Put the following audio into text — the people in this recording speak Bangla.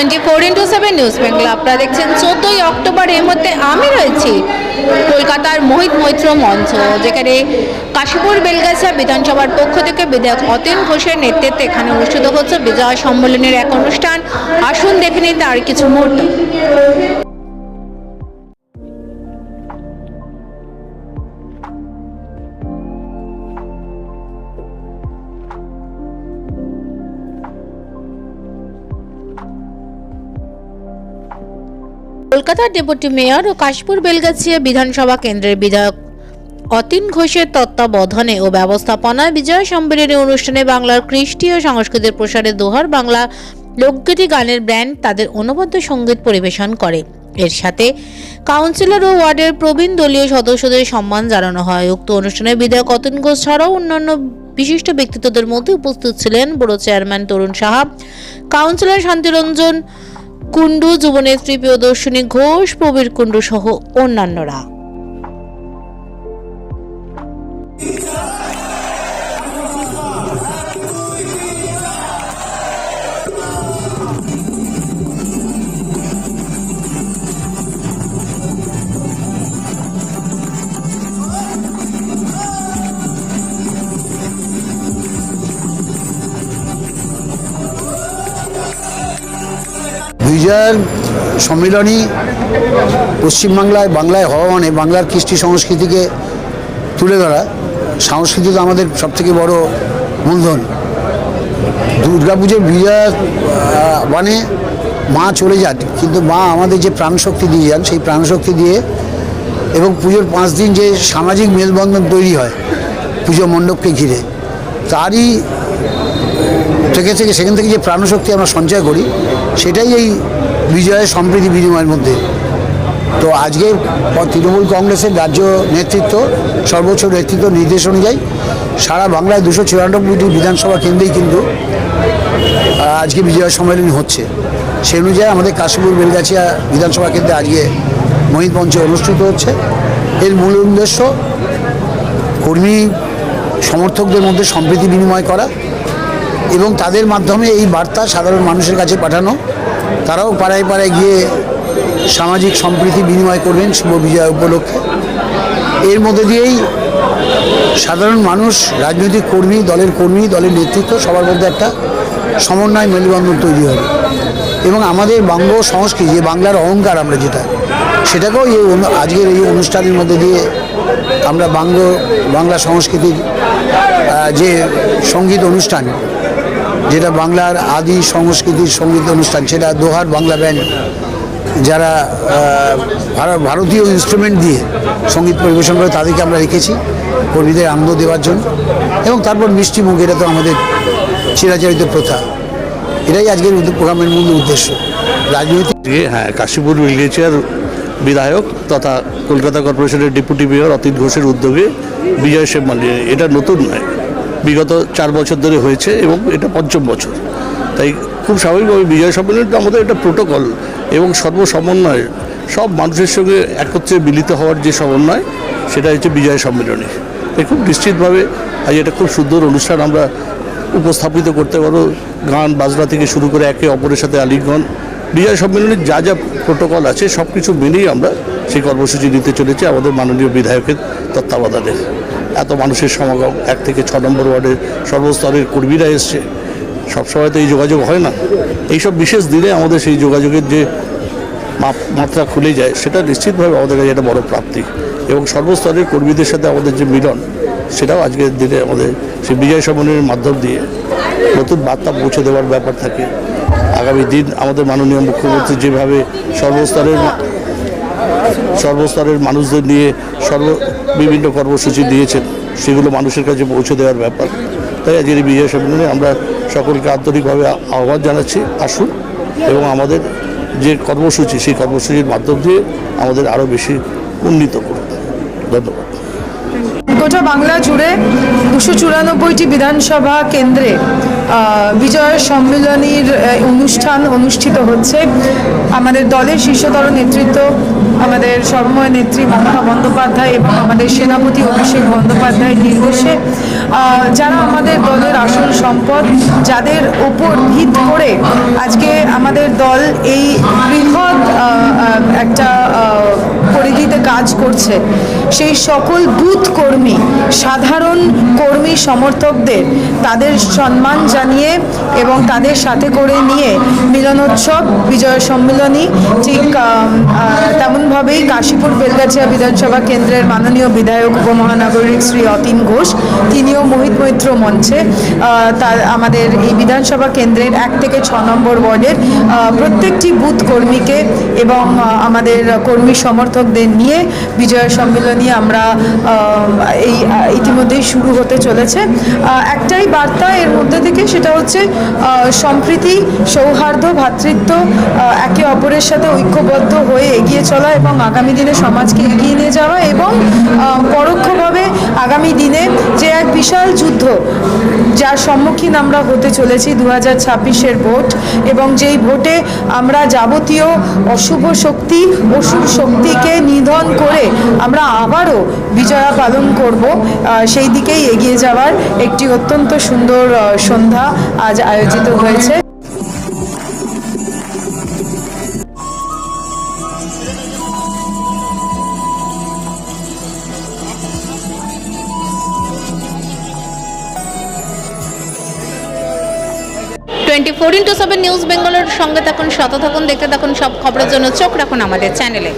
Twenty four into seven news Bengal আপনারা দেখছেন চোদ্দই অক্টোবর এই মুহূর্তে আমি রয়েছি কলকাতার মোহিত মৈত্র মঞ্চ, যেখানে কাশীপুর বেলগাছা বিধানসভার পক্ষ থেকে বিধায়ক অতীন ঘোষের নেতৃত্বে এখানে অনুষ্ঠিত হচ্ছে। বিজয় সম্মেলনের এক অনুষ্ঠান। আসুন দেখে নিতে আর কিছু মুহূর্ত। কলকাতার ডেপুটি মেয়র ও কাশপুর বেলগাছিয়া বিধানসভা কেন্দ্রের বিধায়ক অতীন ঘোষের তত্ত্বাবধানে ও ব্যবস্থাপনায় বিজয় সম্মেলনী অনুষ্ঠানে বাংলার কৃষ্টি ও সংস্কৃতির প্রসারে দোহার বাংলা লোকগীতি গানের ব্র্যান্ড তাদের অনবদ্য সংগীত পরিবেশন করে। এর সাথে কাউন্সিলর ও ওয়ার্ডের প্রবীণ দলীয় সদস্যদের সম্মান জানানো হয়। উক্ত অনুষ্ঠানে বিধায়ক অতীন ঘোষ ছাড়াও অন্যান্য বিশিষ্ট ব্যক্তিত্বদের মধ্যে উপস্থিত ছিলেন বড় চেয়ারম্যান তরুণ সাহা, কাউন্সিলর শান্তিরঞ্জন কুণ্ডু যুবনেত্রী প্রিয়দর্শিনী ঘোষ প্রবীর কুণ্ডু সহ অন্যান্যরা। বিজয়ের সম্মিলনী পশ্চিমবাংলায়, বাংলায় হওয়া মানে বাংলার কৃষ্টি সংস্কৃতিকে তুলে ধরা, সংস্কৃতি তো আমাদের সবথেকে বড় মূলধন। দুর্গাপুজোর বিজয় মানে মা চলে যান, কিন্তু মা আমাদের যে প্রাণশক্তি দিয়ে যান, সেই প্রাণশক্তি দিয়ে এবং পুজোর পাঁচ দিন যে সামাজিক মেলবন্ধন তৈরি হয় পুজো মণ্ডপকে ঘিরে, তারই থেকে থেকে সেখান থেকে যে প্রাণশক্তি আমরা সঞ্চয় করি, সেটাই এই বিজয়ের সম্প্রীতি বিনিময়ের মধ্যে। তো আজকে তৃণমূল কংগ্রেসের রাজ্য নেতৃত্ব, সর্বোচ্চ নেতৃত্ব নির্দেশ অনুযায়ী সারা বাংলায় দুশো চুরানব্বইটি বিধানসভা কেন্দ্রেই কিন্তু আজকে বিজয় সম্মেলনী হচ্ছে। সেই অনুযায়ী আমাদের কাশীপুর, বেলগাছিয়া বিধানসভা কেন্দ্রে আজকে মহিত মঞ্চে অনুষ্ঠিত হচ্ছে। এর মূল উদ্দেশ্য কর্মী সমর্থকদের মধ্যে সম্প্রীতি বিনিময় করা। এবং তাদের মাধ্যমে এই বার্তা সাধারণ মানুষের কাছে পাঠানো। তারাও পাড়ায় পাড়ায় গিয়ে সামাজিক সম্প্রীতি বিনিময় করবেন শুভ বিজয় উপলক্ষে। এর মধ্যে দিয়েই সাধারণ মানুষ, রাজনৈতিক কর্মী, দলের কর্মী, দলের নেতৃত্ব সবার মধ্যে একটা সমন্বয় মেলবন্ধন তৈরি হবে। এবং আমাদের বাংলা সংস্কৃতি, যে বাংলার অহংকার আমরা যেটা, সেটাকেও এই আজকের এই অনুষ্ঠানের মধ্যে দিয়ে আমরা বাংল বাংলা সংস্কৃতির যে সংগীত অনুষ্ঠান যেটা বাংলার আদি সংস্কৃতির সংগীত অনুষ্ঠান, সেটা দোহার বাংলা ব্যান্ড যারা ভারতীয় ইনস্ট্রুমেন্ট দিয়ে সংগীত পরিবেশন করে তাদেরকে আমরা রেখেছি, কর্মীদের আনন্দ দেওয়ার জন্য। এবং তারপর মিষ্টি মুখ, এটা তো আমাদের চিরাচরিত প্রথা। এটাই আজকের প্রোগ্রামের মূল উদ্দেশ্য। রাজনৈতিক হ্যাঁ কাশীপুর উইলগেচিয়ার বিধায়ক তথা কলকাতা কর্পোরেশনের ডেপুটি মেয়র অতীত ঘোষের উদ্যোগে বিজয় সেম্মালী এটা নতুন নয়। বিগত চার বছর ধরে হয়েছে এবং এটা পঞ্চম বছর। তাই খুব স্বাভাবিকভাবে বিজয় সম্মেলনটা আমাদের একটা প্রোটোকল এবং সর্বসমন্বয়। সব মানুষের সঙ্গে একত্রে মিলিত হওয়ার যে সমন্বয়, সেটা হচ্ছে বিজয় সম্মেলনী। তাই খুব নিশ্চিতভাবে আজ এটা খুব সুন্দর অনুষ্ঠান আমরা উপস্থাপিত করতে পারো গান, বাজনা থেকে শুরু করে একে অপরের সাথে আলিঙ্গন। বিজয় সম্মেলনের যা যা প্রোটোকল আছে সব কিছু মেনেই আমরা সেই কর্মসূচি নিতে চলেছি আমাদের মাননীয় বিধায়কের তত্ত্বাবধানে। এত মানুষের সমাগম, এক থেকে ছ নম্বর ওয়ার্ডের সর্বস্তরের কর্মীরা এসছে। সবসময় তো এই যোগাযোগ হয় না। এইসব বিশেষ দিনে আমাদের সেই যোগাযোগের যে মাত্রা খুলে যায়, সেটা নিশ্চিতভাবে আমাদের কাছে একটা বড় প্রাপ্তি। এবং সর্বস্তরের কর্মীদের সাথে আমাদের যে মিলন, সেটাও আজকের দিনে আমাদের সেই বিজয় সম্মেলনের মাধ্যম দিয়ে নতুন বার্তা পৌঁছে দেওয়ার ব্যাপার থাকে। আগামী দিন আমাদের মাননীয় মুখ্যমন্ত্রী যেভাবে সর্বস্তরের সর্বস্তরের মানুষদের নিয়ে সর্ব বিভিন্ন কর্মসূচি দিয়েছেন। সেগুলো মানুষের কাছে পৌঁছে দেওয়ার ব্যাপার। তাই আজকের এই বিজয় সম্মেলনে আমরা সকলকে আন্তরিকভাবে আহ্বান জানাচ্ছি, আসুন এবং আমাদের যে কর্মসূচি, সেই কর্মসূচির মাধ্যম দিয়ে আমাদের আরও বেশি উন্নীত করুন। ধন্যবাদ। গোটা বাংলা জুড়ে দুশো চুরানব্বইটি বিধানসভা কেন্দ্রে বিজয় সম্মেলনীর অনুষ্ঠান অনুষ্ঠিত হচ্ছে। আমাদের দলের শীর্ষতর নেতৃত্ব আমাদের সর্বময় নেত্রী মমতা বন্দ্যোপাধ্যায় এবং আমাদের সেনাপতি অভিষেক বন্দ্যোপাধ্যায় নির্দেশে যারা আমাদের দলের আসল সম্পদ, যাদের ওপর ভিত করে আজকে আমাদের দল এই বৃহৎ একটা পরিধিতে কাজ করছে সেই সকল বুথ কর্মী, সাধারণ কর্মী সমর্থকদের তাদের সম্মান জানিয়ে এবং তাদের সাথে করে নিয়ে মিলনোৎসব, বিজয় সম্মিলনী, ঠিক তেমনভাবেই কাশীপুর বেলগাছিয়া বিধানসভা কেন্দ্রের মাননীয় বিধায়ক উপমহানাগরিক শ্রী অতীন ঘোষ, তিনিও মোহিত মৈত্র মঞ্চে তার আমাদের এই বিধানসভা কেন্দ্রের এক থেকে ছ নম্বর ওয়ার্ডের প্রত্যেকটি বুথ কর্মীকে এবং আমাদের কর্মী সমর্থকদের নিয়ে বিজয় সম্মেলনী আমরা এই ইতিমধ্যেই শুরু হতে চলেছে। একটাই বার্তা এর মধ্যে থেকে সেটা হচ্ছে সম্প্রীতি, সৌহার্দ্য ভ্রাতৃত্ব একে অপরের সাথে ঐক্যবদ্ধ হয়ে এগিয়ে চলা এবং আগামী দিনে সমাজকে এগিয়ে নিয়ে যাওয়া এবং পরোক্ষভাবে আগামী দিনে যে এক বিশাল যুদ্ধ, যার সম্মুখীন আমরা হতে চলেছি দু হাজার ছাব্বিশের ভোট এবং যেই ভোটে আমরা যাবতীয় অশুভ শক্তি, অসুর শক্তিকে নিধন করে আমরা আবারও বিজয়া পালন করব। সেই দিকেই এগিয়ে যাওয়ার একটি অত্যন্ত সুন্দর সন্ধ্যা আজ আয়োজিত হয়েছে। Twenty four into seven news বেঙ্গলের সঙ্গে থাকুন শত থাকুন, দেখতে থাকুন সব খবরের জন্য চোখ রাখুন আমাদের চ্যানেলে।